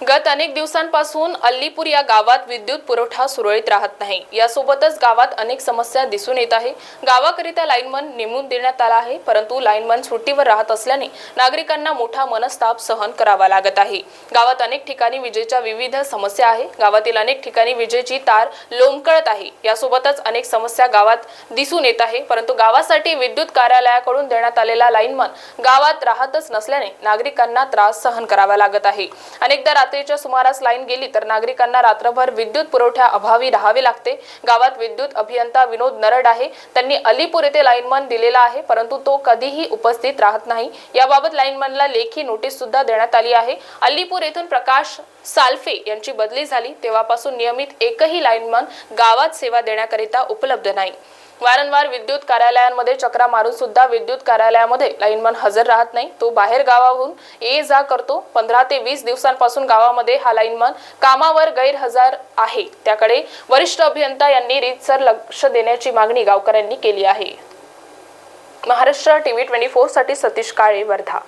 गत अनेक दिवसांपासून अल्लीपूर या गावात विद्युत पुरवठा सुरळीत राहत नाही. यासोबतच गावात अनेक समस्या दिसून येत आहे. गावाकरिता लाईनमन नेमून देण्यात आला आहे परंतु लाईनमन सुट्टीवर राहत असल्याने नागरिकांना मोठा मनस्ताप सहन करावा लागत आहे. गावात अनेक ठिकाणी विजेच्या विविध समस्या आहे. गावातील अनेक ठिकाणी विजेची तार लोंबकळत आहे. यासोबतच अनेक समस्या गावात दिसून येत आहे परंतु गावासाठी विद्युत कार्यालयाकडून देण्यात आलेला लाईनमन गावात राहतच नसल्याने नागरिकांना त्रास सहन करावा लागत आहे. अनेकदा रात्रीच्या सुमारास लाईन गेली तर नागरिकांना रात्रभर विद्युत पुरवठ्या अभावी राहावे लागते. गावात विद्युत अभियंता विनोद नरड आहे. त्यांनी अलीपूर येथे लाईनमन दिलेला आहे परंतु तो कधीही उपस्थित राहत नाही. याबाबत लाईनमनला लेखी नोटीस सुद्धा देण्यात आली आहे. अलीपूर येथून प्रकाश साल्फे यांची बदली झाली. तेव्हापासून नियमित एकही लाईनमन गावात सेवा देण्याकरिता उपलब्ध नाही. वारंवार विद्युत कार्यालयांमध्ये चक्रा मारून सुद्धा विद्युत कार्यालयामध्ये लाईनमन हजर राहत नाही. तो बाहेर गावाहून ये जा करतो. पंधरा ते वीस दिवसांपासून गावामध्ये हा लाईनमन कामावर गैरहजर आहे. त्याकडे वरिष्ठ अभियंता यांनी रीतसर लक्ष देण्याची मागणी गावकऱ्यांनी केली आहे. महाराष्ट्र टीव्ही ट्वेंटी फोरसाठी सतीश काळे वर्धा.